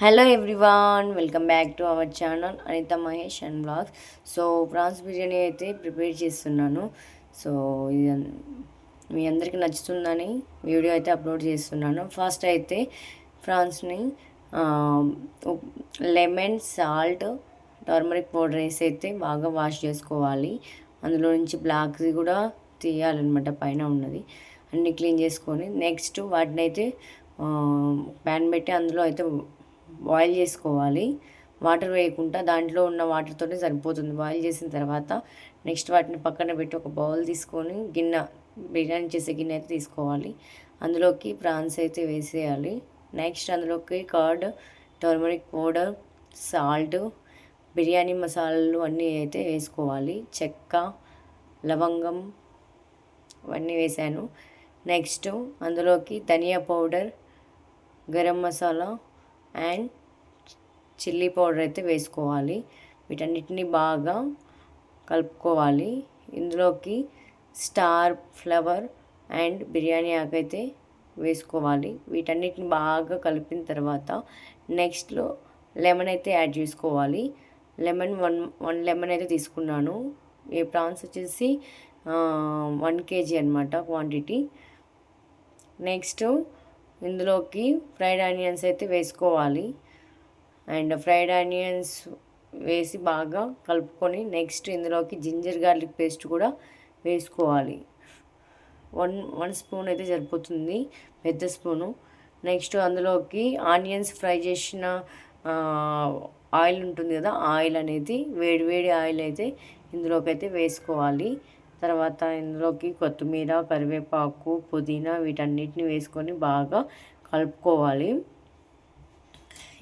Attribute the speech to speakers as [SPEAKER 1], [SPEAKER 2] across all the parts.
[SPEAKER 1] Hello everyone welcome back to our channel Anitha Mahesh and blogs so prawns biryani అయితే prepare చేస్తున్నాను. So ఇది మీ అందరికీ నచ్చుతుందని video అయితే అప్లోడ్ చేస్తున్నాను. ఫస్ట్ అయితే ప్రాన్స్ని లెమన్ సాల్ట్ టర్మరిక్ పౌడర్ వేసి అయితే బాగా వాష్ చేసుకోవాలి. అందులో నుంచి బ్లాక్ది కూడా తీయాలన్నమాట పైన ఉన్నది. అన్ని క్లీన్ చేసుకొని నెక్స్ట్ వాటిని అయితే ప్యాన్ పెట్టి అందులో అయితే బాయిల్ చేసుకోవాలి. వాటర్ వేయకుండా దాంట్లో ఉన్న వాటర్తోనే సరిపోతుంది. బాయిల్ చేసిన తర్వాత నెక్స్ట్ వాటిని పక్కన పెట్టి ఒక బౌల్ తీసుకొని గిన్నె బిర్యానీ చేసే గిన్నె అయితే తీసుకోవాలి. అందులోకి ప్రాన్స్ అయితే వేసేయాలి. నెక్స్ట్ అందులోకి curd turmeric powder salt biryani మసాలాలు అన్నీ అయితే వేసుకోవాలి. చెక్క లవంగం అవన్నీ వేసాను. నెక్స్ట్ అందులోకి dhania powder garam masala and chilli powder అయితే వేసుకోవాలి. వీటన్నిటిని బాగా కలుపుకోవాలి. ఇందులోకి స్టార్ ఫ్లవర్ అండ్ బిర్యానీ ఆకైతే వేసుకోవాలి. వీటన్నిటిని బాగా కలిపిన తర్వాత నెక్స్ట్లో లెమన్ అయితే యాడ్ చేసుకోవాలి. లెమన్ వన్ వన్ లెమన్ అయితే తీసుకున్నాను. ఈ ప్రాన్స్ వచ్చేసి వన్ కేజీ అనమాట క్వాంటిటీ. నెక్స్ట్ ఇందులోకి ఫ్రైడ్ ఆనియన్స్ అయితే వేసుకోవాలి. అండ్ ఫ్రైడ్ ఆనియన్స్ వేసి బాగా కలుపుకొని నెక్స్ట్ ఇందులోకి జింజర్ గార్లిక్ పేస్ట్ కూడా వేసుకోవాలి. వన్ వన్ స్పూన్ అయితే సరిపోతుంది పెద్ద స్పూను. నెక్స్ట్ అందులోకి ఆనియన్స్ ఫ్రై చేసిన ఆయిల్ ఉంటుంది కదా ఆయిల్ అనేది వేడి వేడి ఆయిల్ అయితే ఇందులోకి అయితే వేసుకోవాలి. తర్వాత ఇందులోకి కొత్తిమీర కరివేపాకు పుదీనా వీటన్నిటిని వేసుకొని బాగా కలుపుకోవాలి.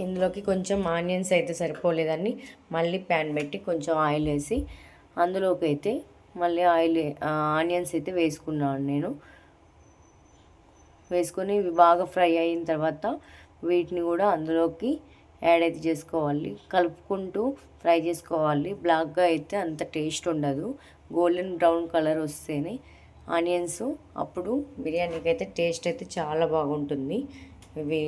[SPEAKER 1] ఇందులోకి కొంచెం ఆనియన్స్ అయితే సరిపోలేదని మళ్ళీ ప్యాన్ పెట్టి కొంచెం ఆయిల్ వేసి అందులోకి అయితే మళ్ళీ ఆయిల్ ఆనియన్స్ అయితే వేసుకున్నాను నేను. వేసుకొని ఇవి బాగా ఫ్రై అయిన తర్వాత వీటిని కూడా అందులోకి యాడ్ అయితే చేసుకోవాలి. కలుపుకుంటూ ఫ్రై చేసుకోవాలి. బ్లాక్గా అయితే అంత టేస్ట్ ఉండదు. గోల్డెన్ బ్రౌన్ కలర్ వస్తేనే ఆనియన్స్ అప్పుడు బిర్యానీకి అయితే టేస్ట్ అయితే చాలా బాగుంటుంది. ఇవి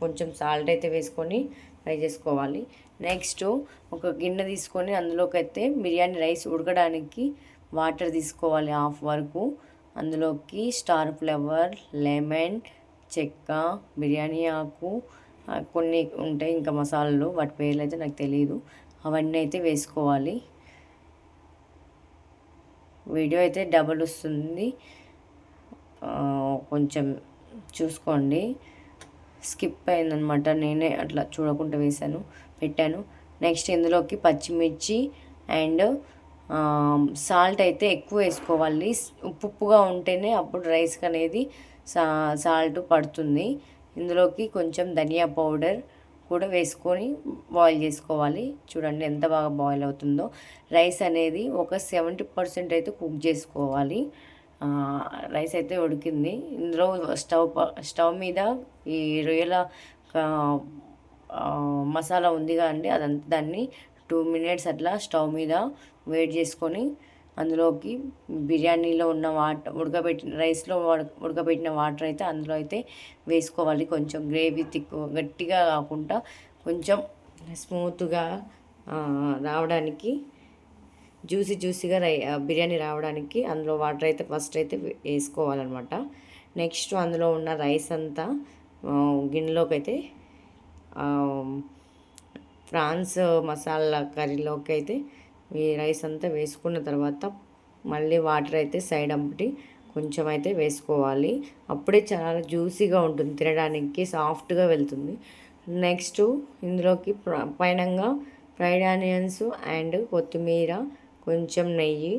[SPEAKER 1] కొంచెం సాల్ట్ అయితే వేసుకొని ఫ్రై చేసుకోవాలి. నెక్స్ట్ ఒక గిన్నె తీసుకొని అందులోకి అయితే బిర్యానీ రైస్ ఉడకడానికి వాటర్ తీసుకోవాలి హాఫ్ వరకు. అందులోకి స్టార్ ఫ్లవర్ లెమన్ చెక్క బిర్యానీ ఆకు కొన్ని ఉంటాయి ఇంకా మసాలాలు వాటి పేర్లు అయితే నాకు తెలియదు అవన్నీ అయితే వేసుకోవాలి. వీడియో అయితే డబుల్ వస్తుంది. కొంచెం చూసుకోండి. స్కిప్ అయిందనమాట. నేనే అట్లా చూడకుండా వేశాను పెట్టాను. నెక్స్ట్ ఇందులోకి పచ్చిమిర్చి అండ్ సాల్ట్ అయితే ఎక్కువ వేసుకోవాలి. ఉప్పు ఉప్పుగా ఉంటేనే అప్పుడు రైస్కి అనేది సా సాల్ట్ పడుతుంది. ఇందులోకి కొంచెం ధనియా పౌడర్ కూడా వేసుకొని బాయిల్ చేసుకోవాలి. చూడండి ఎంత బాగా బాయిల్ అవుతుందో. రైస్ అనేది ఒక సెవెంటీ పర్సెంట్ అయితే కుక్ చేసుకోవాలి. రైస్ అయితే ఉడికింది. ఇందులో స్టవ్ స్టవ్ మీద ఈ రొయ్యల మసాలా ఉంది కదండి అదంతా దాన్ని టూ మినిట్స్ అట్లా స్టవ్ మీద వెయిట్ చేసుకొని అందులోకి బిర్యానీలో ఉన్న వాటర్ ఉడకబెట్టిన రైస్లో ఉడకబెట్టిన వాటర్ అయితే అందులో అయితే వేసుకోవాలి. కొంచెం గ్రేవీ తిక్కు గట్టిగా కాకుండా కొంచెం స్మూత్గా రావడానికి జ్యూసీ జ్యూసీగా రై బిర్యానీ రావడానికి అందులో వాటర్ అయితే ఫస్ట్ అయితే వేసుకోవాలన్నమాట. నెక్స్ట్ అందులో ఉన్న రైస్ అంతా గిన్నెలోకి అయితే ఫ్రాన్స్ ప్రాన్స్ మసాలా కర్రీలోకి అయితే ఈ రైస్ అంతా వేసుకున్న తర్వాత మళ్ళీ వాటర్ అయితే సైడ్ అంపటి కొంచెం అయితే వేసుకోవాలి. అప్పుడే చాలా జ్యూసీగా ఉంటుంది తినడానికి సాఫ్ట్గా వెళ్తుంది. నెక్స్ట్ ఇందులోకి పైనంగా ఫ్రైడ్ ఆనియన్స్ అండ్ కొత్తిమీర కొంచెం నెయ్యి